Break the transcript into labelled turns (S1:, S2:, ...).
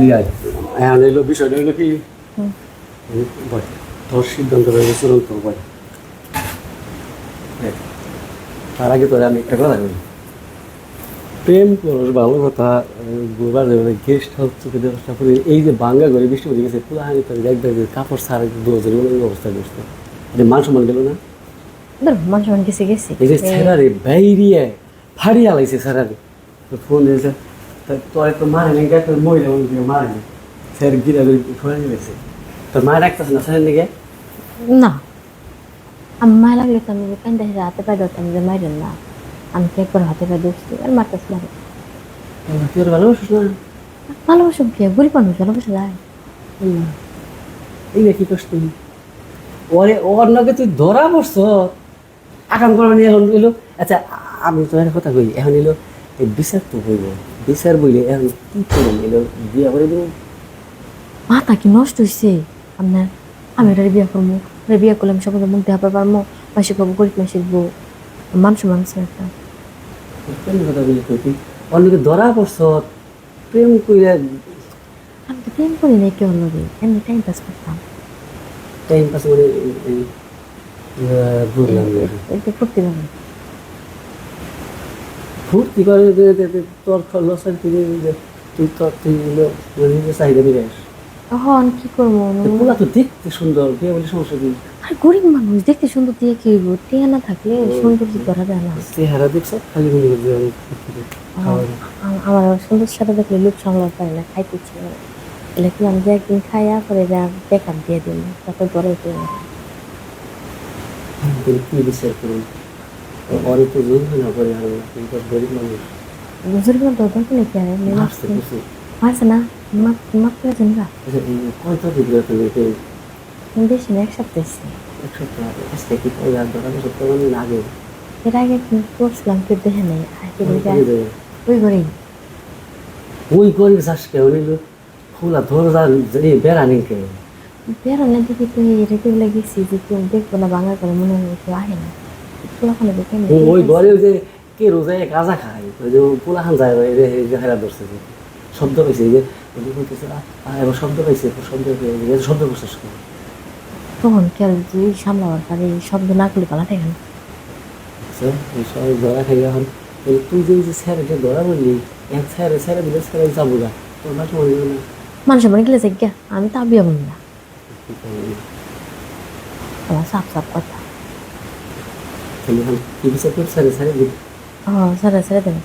S1: এদিকে আয় এখন এলো বিষয়টা হইল কি? তোর সিদ্ধান্ত রয়েছে চূড়ান্ত ভাই। দেখ, তার আগে তোরে আমি একটা কথা বলি। প্রেম করস ভালো কথা গোবার গেস্ট হাউস চোখে ব্যবস্থা করে এই যে বাঙ্গা করে বৃষ্টি পড়ে গেছে পুরো হানি তোর দেখ দেখ কাপড় সারা দোজের অবস্থা করছে। এটা মান সম্মান গেল না?
S2: মান গেছে গেছে।
S1: এই যে ছেড়ারে বাইরিয়ে ফাড়ি আলাইছে ছেড়ারে তো ফোন দিয়েছে তোরে তো মারে দেখ তোর মহিলা মানুষ মারে নাই। স্যার গিরা তোর মায়ের রাখতেছে না স্যার দিকে?
S2: না। আমি মায় লাগলে তো আমি কান দেখে হাতে পায়ে ধরতাম যে মাইরেন না। আমি তো একবার হাতে পায়ে ধরছি আর মারতেছি না।
S1: তুই ভালোবাসিস না?
S2: ভালোবাসো কি? গরিব মানুষ ভালোবাসা যায়।
S1: এই না কি করছ তুই ওরে নগে তুই ধরা পড়ছ। আকাম করা নিয়ে এখন এলো। আচ্ছা আমি তো একটা কথা কই। এখন এলো এই বিচার তো বইব বিচার বইলে এখন কি করুন এলো বিয়ে করে দেবো
S2: মাথা কি নষ্ট হয়েছে আপনার আমি ওটারে বিয়ে করব ওটা বিয়ে করলে আমি সকলে মুখ দেখা পারব মাসিক পাবো গরিব মাসিক বউ মানুষ মানুষ একটা
S1: প্রেম কথা বলি কই অন্যকে ধরা পড়ছ প্রেম কইরা
S2: আমি তো প্রেম করি না কেউ লগে এমনি টাইম পাস করতাম
S1: টাইম পাস করে বুঝলাম
S2: করতে পারব
S1: ফুর্তি করে তোর লস আর তুই তোর তুই নিজের চাহিদা মিলে
S2: এখন কি করব
S1: তো দেখতে সুন্দর বিয়ে বলে সমস্যা কি?
S2: আর গরিব মানুষ দেখতে সুন্দর দিয়ে কি হইব? টিয়া না থাকলে সৌন্দর্য ধরা যায় না?
S1: চেহারা দেখছ? খালি মনে
S2: আমার সুন্দর সাথে দেখলে লোক সামলাতে পারে না খাইতে ইচ্ছে করে এলে কি আমি যে একদিন খাইয়া পরে যা বেকার দিয়ে দিন তারপর হইতে
S1: কি বিচার করুন? অনেক তো জোর না করে আর কিন্তু গরিব মানুষ
S2: বুঝলি না দরকার কি নাকি আর এমনি
S1: মারছে
S2: মারছে না মাপ মাপ করে দেন গা
S1: আচ্ছা এই কয়টা দিবি তুমি কেউ
S2: বেশি না এক সপ্তাহ এসছে
S1: এক সপ্তাহ আগে কি কয় আর দোকানে সপ্তাহ মানে আগে
S2: এর আগে করছিলাম কেউ দেখে নেই আগে
S1: ওই
S2: ওই করেই
S1: ওই করে যাস কেউ নিল ফুলা ধর যা এই বেড়া নিন কেউ
S2: বেরোলে দেখি তুই রেখে গেছি যে কেউ দেখব না বাংলা করে মনে হয় কেউ আহে না পোলাখানে দেখে
S1: ওই ঘরে ওই যে কে রোজায় গাঁজা খায় ওই যে পোলাখান যায় ওই যে হেরা ধরছে যে শব্দ পাইছে এই যে এবার শব্দ পাইছে শব্দ শব্দ করছিস কেন?
S2: তখন কেউ তুই সামলাবার পারে শব্দ না করলে পালা থাকে না
S1: আচ্ছা, এই সবাই ধরা খাই এখন। তুই যে যে স্যারকে ধরা বললি এক স্যারে স্যারে দিলে স্যারে যাব না। তোর বাসা মনে হয় না।
S2: মানুষ মনে গেলে আমি তা বিয়ে বলি না? আমার সাপ সাপ কথা।
S1: তাহলে এখন কি বিচার করছে স্যারে স্যারে দিবি
S2: ও সারা সারা দেন